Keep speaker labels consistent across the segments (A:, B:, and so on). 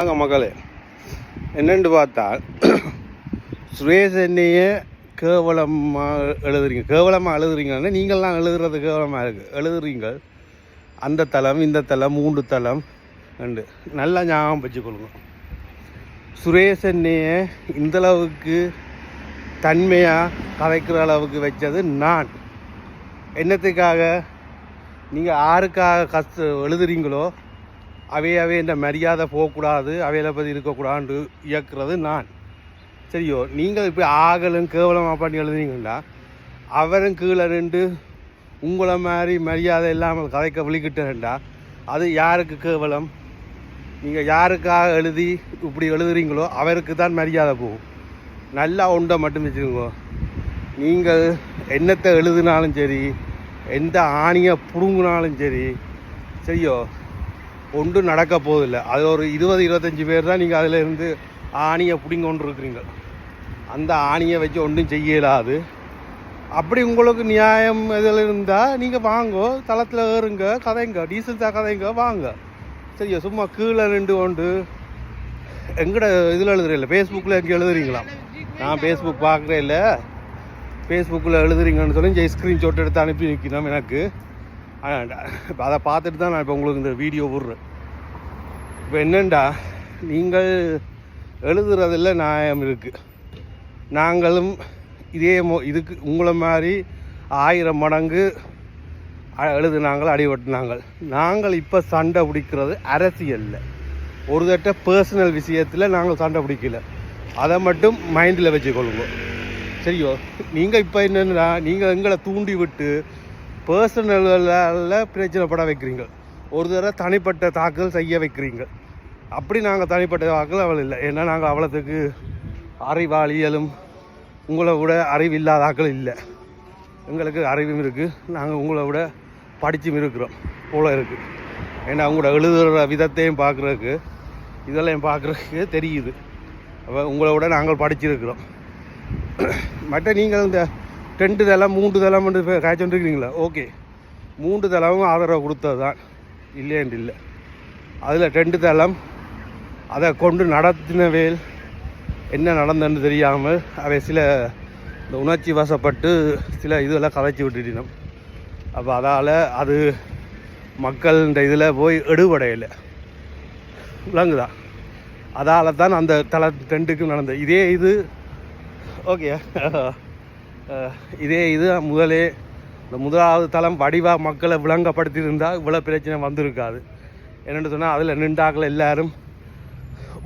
A: வாங்க மகளே. என்னென்று பார்த்தா சுரேஷ் என்னையே கேவலமாக எழுதுறீங்க. கேவலமாக எழுதுறீங்கன்னா நீங்கள்லாம் எழுதுறது கேவலமாக இருக்குது எழுதுறீங்க அந்த தளம் இந்த தளம் மூன்று தளம் ரெண்டு. நல்லா ஞாபகம் வச்சுக்கொள்ளுங்க சுரேஷ் என்னையே இந்த அளவுக்கு தன்மையாக கதைக்கிற அளவுக்கு வச்சது நான். என்னத்துக்காக? நீங்கள் யாருக்காக கஷ்ட எழுதுறீங்களோ அவையாவே இந்த மரியாதை போகக்கூடாது அவையில பற்றி இருக்கக்கூடாது இயக்குறது நான். சரியோ? நீங்கள் இப்போ ஆகலும் கேவலமாக பண்ணி எழுதுனீங்கன்னா அவரும் கீழே நின்று உங்களை மாதிரி மரியாதை இல்லாமல் கதைக்க விழிக்கிட்டேன்டா அது யாருக்கு கேவலம்? நீங்கள் யாருக்காக எழுதி இப்படி எழுதுறீங்களோ அவருக்கு தான் மரியாதை போகும். நல்லா உண்டை மட்டும் வச்சுக்கோங்க. நீங்கள் என்னத்தை எழுதினாலும் சரி எந்த ஆணியை பிடுங்கினாலும் சரி சரியோ? ஒன்றும் நடக்க போதில்லை அது ஒரு இருபது இருபத்தஞ்சி பேர் தான் நீங்கள் அதில் இருந்து ஆணியை பிடிங்க இருக்கிறீங்க அந்த ஆணியை வச்சு ஒன்றும் செய்யலாது. அப்படி உங்களுக்கு நியாயம் இதில் இருந்தால் நீங்கள் வாங்கோ தளத்தில் ஏறுங்க கதைங்க டீசல் தான் கதைங்க வாங்க. சரியா? சும்மா கீழே நின்று கொண்டு. எங்கட இதில் எழுதுறீங்கள? ஃபேஸ்புக்கில் எங்கே எழுதுறீங்களா? நான் ஃபேஸ்புக் பார்க்குறேன் இல்லை. ஃபேஸ்புக்கில் எழுதுறீங்கன்னு சொல்லி ஜெய் ஸ்க்ரீன்ஷாட் எடுத்து அனுப்பி வைக்கணும் எனக்கு. இப்போ அதை பார்த்துட்டு தான் நான் இப்போ உங்களுக்கு இந்த வீடியோ விட்றேன். இப்போ என்னண்டா நீங்கள் எழுதுறதில் நியாயம் இருக்குது நாங்களும் இதே மோ இதுக்கு உங்களை மாதிரி ஆயிரம் மடங்கு எழுதுனாங்கள் அடிபட்டுனாங்கள் நாங்கள் இப்போ சண்டை பிடிக்கிறது அரசியலில். ஒரு தட்ட பர்சனல் விஷயத்தில் நாங்கள் சண்டை பிடிக்கல. அதை மட்டும் மைண்டில் வச்சுக்கொள்ளுங்க. சரியோ? நீங்கள் இப்போ என்னென்னா நீங்கள் எங்களை தூண்டி விட்டு பர்சனலில் பிரச்சனைப்பட வைக்கிறீங்க. ஒரு தடவை தனிப்பட்ட தாக்கல் செய்ய வைக்கிறீங்க. அப்படி நாங்கள் தனிப்பட்ட தாக்கல் அவள் இல்லை. ஏன்னா நாங்கள் அவ்வளோத்துக்கு அறிவாளியலும் உங்களை விட அறிவில்லாத ஆக்கள் இல்லை. எங்களுக்கு அறிவும் இருக்குது நாங்கள் உங்களை விட படிச்சும் இருக்கிறோம். போல இருக்குது ஏன்னா உங்களோட எழுதுகிற விதத்தையும் பார்க்குறதுக்கு இதெல்லாம் பார்க்குறதுக்கு தெரியுது. அப்போ உங்களை விட நாங்கள் படிச்சிருக்கிறோம். மற்ற நீங்கள் இந்த ரெண்டு தளம் மூன்று தளம் காய்ச்சொண்டிருக்கிறீங்களா ஓகே மூன்று தளமும் ஆதரவு கொடுத்தது தான் இல்லையன்று இல்லை. அதில் ரெண்டு தளம் அதை கொண்டு நடத்தினவேல் என்ன நடந்ததுன்னு தெரியாமல் அவை சில இந்த உணர்ச்சி வசப்பட்டு சில இதெல்லாம் கதைச்சி விட்டுட்டினோம் அப்போ அதால் அது மக்கள் இந்த இதில் போய் எடுபடையலை. விளங்குதா? அதால் தான் அந்த தள ரெண்டுக்கும் நடந்தது. இதே இது ஓகே இதே இது முதலே. இந்த முதலாவது தளம் வடிவாக மக்களை விளங்கப்படுத்தியிருந்தால் இவ்வளோ பிரச்சனை வந்திருக்காது. என்னென்னு சொன்னால் அதில் நின்றாக்கள் எல்லாரும்.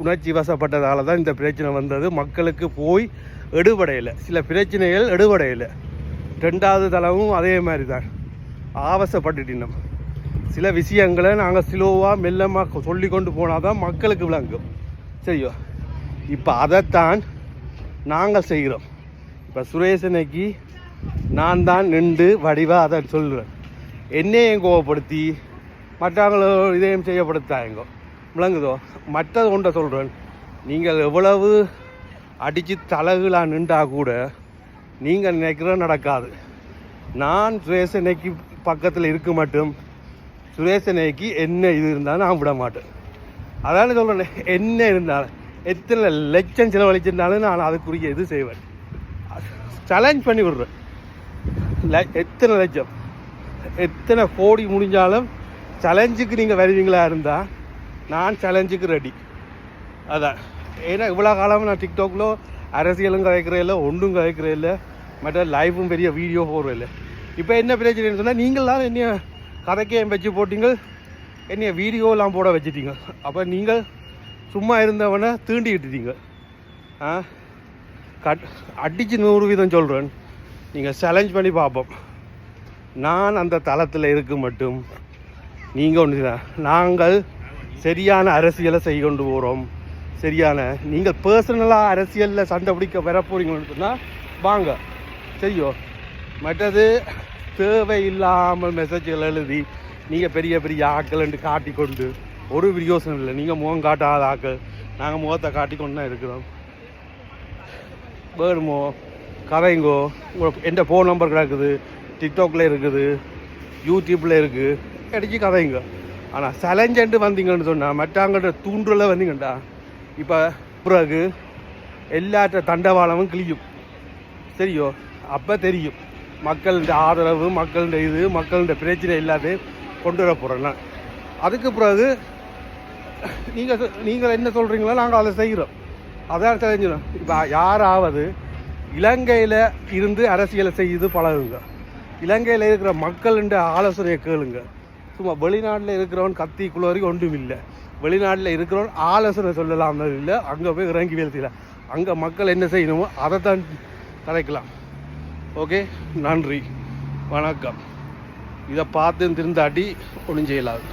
A: உணர்ச்சி வசப்பட்டதால தான் இந்த பிரச்சனை வந்தது. மக்களுக்கு போய் எடுபடையலை. சில பிரச்சனைகள் எடுபடையலை. ரெண்டாவது தளமும் அதே மாதிரி தான். ஆவசப்பட்டுட்டினோம் சில விஷயங்களை நாங்கள் ஸ்லோவாக மெல்லமாக சொல்லி கொண்டு போனால் தான் மக்களுக்கு விளங்கும். சரியோ? இப்போ அதைத்தான் நாங்கள் செய்கிறோம். இப்போ சுரேசனைக்கு நான் தான் நின்று வடிவாக அதை சொல்லுவேன் என்னையும் கோவப்படுத்தி மற்றவங்களோ இதையும் செய்யப்படுத்தாங்க விளங்குதோ? மற்றது ஒன்றை சொல்கிறேன் நீங்கள் எவ்வளவு அடித்து தலகுலாம் நின்றா கூட நீங்கள் நினைக்கிற நடக்காது. நான் சுரேசனைக்கு பக்கத்தில் இருக்க மட்டும் சுரேசனைக்கு என்ன இது இருந்தாலும் நான் விட மாட்டேன். அதான் சொல்கிறேன் என்ன இருந்தாலும். எத்தனை லட்சம் செலவழிச்சிருந்தாலும் நான் அதுக்குரிய இது செய்வேன். சேலஞ்ச் பண்ணி விடுறேன். எத்தனை லட்சம்? எத்தனை கோடி முடிஞ்சாலும் சேலஞ்சுக்கு நீங்கள் வருவீங்களா இருந்தால் நான் சேலஞ்சுக்கு ரெடி அதான். ஏன்னா இவ்வளோ காலம் நான் டிக்டாக்ல அரசியலும் கதைக்கிறேன் இல்லை ஒன்றும் கதைக்கிறேன் இல்லை மற்ற லைவும் பெரிய வீடியோ போடுறேன் இல்லை. இப்போ என்ன பிரச்சனைன்னு சொன்னால் நீங்களாம் என்னைய கதைக்கையும் வச்சு போட்டீங்க என்னைய வீடியோலாம் போட வச்சுட்டீங்க. அப்போ நீங்கள் சும்மா இருந்தவனை தீண்டி விட்டுட்டீங்க ஆ? கட் அடித்து நூறு வீதம் சொல்கிறேன் நீங்கள் சேலஞ்ச் பண்ணி பார்ப்போம். நான் அந்த தளத்தில் இருக்க மட்டும். நீங்கள் ஒன்று நாங்கள் சரியான அரசியலை செய்ய கொண்டு போகிறோம் சரியான நீங்கள் பர்சனலாக அரசியலில் சண்டை பிடிக்க வர போறீங்கன்னு சொன்னால் வாங்க. செய்யோ. மற்றது தேவையில்லாமல் மெசேஜ்கள் எழுதி நீங்கள் பெரிய பெரிய ஆக்கள்ன்ட்டு காட்டிக்கொண்டு ஒரு பிரயோசனம் இல்லை. நீங்கள் முகம் காட்டாத ஆக்கள் நாங்கள் முகத்தை காட்டிக்கொண்டு தான் இருக்கிறோம். வேணுமோ கதைங்கோ உங்கள் எந்த ஃபோன் நம்பர் கிடக்குது டிக்டாக்ல இருக்குது யூடியூப்பில் இருக்குது அடிச்சு கதைங்க. ஆனால் சலஞ்சண்டு வந்தீங்கன்னு சொன்னால் மற்றவங்கள்ட்ட தூண்டுல வந்தீங்கண்டா. இப்போ பிறகு எல்லாற்ற தண்டவாளமும் கிளியும் சரியோ? அப்போ தெரியும். மக்கள்கிட்ட ஆதரவு மக்கள்கிட்ட இது மக்கள்கிட்ட பிரச்சனை எல்லாத்தையும் கொண்டு வர போகிறேன்னா அதுக்கு பிறகு நீங்கள் நீங்கள் என்ன சொல்கிறீங்களோ நாங்கள் அதை செய்கிறோம் அதான் தெரிஞ்சிடும் இப்போ யாராவது இலங்கையில் இருந்து அரசியலை செய்து பழகுங்க. இலங்கையில் இருக்கிற மக்களுடைய ஆலோசனையை கேளுங்க. சும்மா வெளிநாட்டில் இருக்கிறவன் கத்தி குளறி ஒன்றும் இல்லை. வெளிநாட்டில் இருக்கிறவன் ஆலோசனை சொல்லலாம் இல்லை அங்கே போய் இறங்கி வேலை அங்கே மக்கள் என்ன செய்யணுமோ அதை தான் கதைக்கலாம் ஓகே? நன்றி. வணக்கம். இதை பார்த்து திருந்தாட்டி ஒன்றும் செய்யலாது.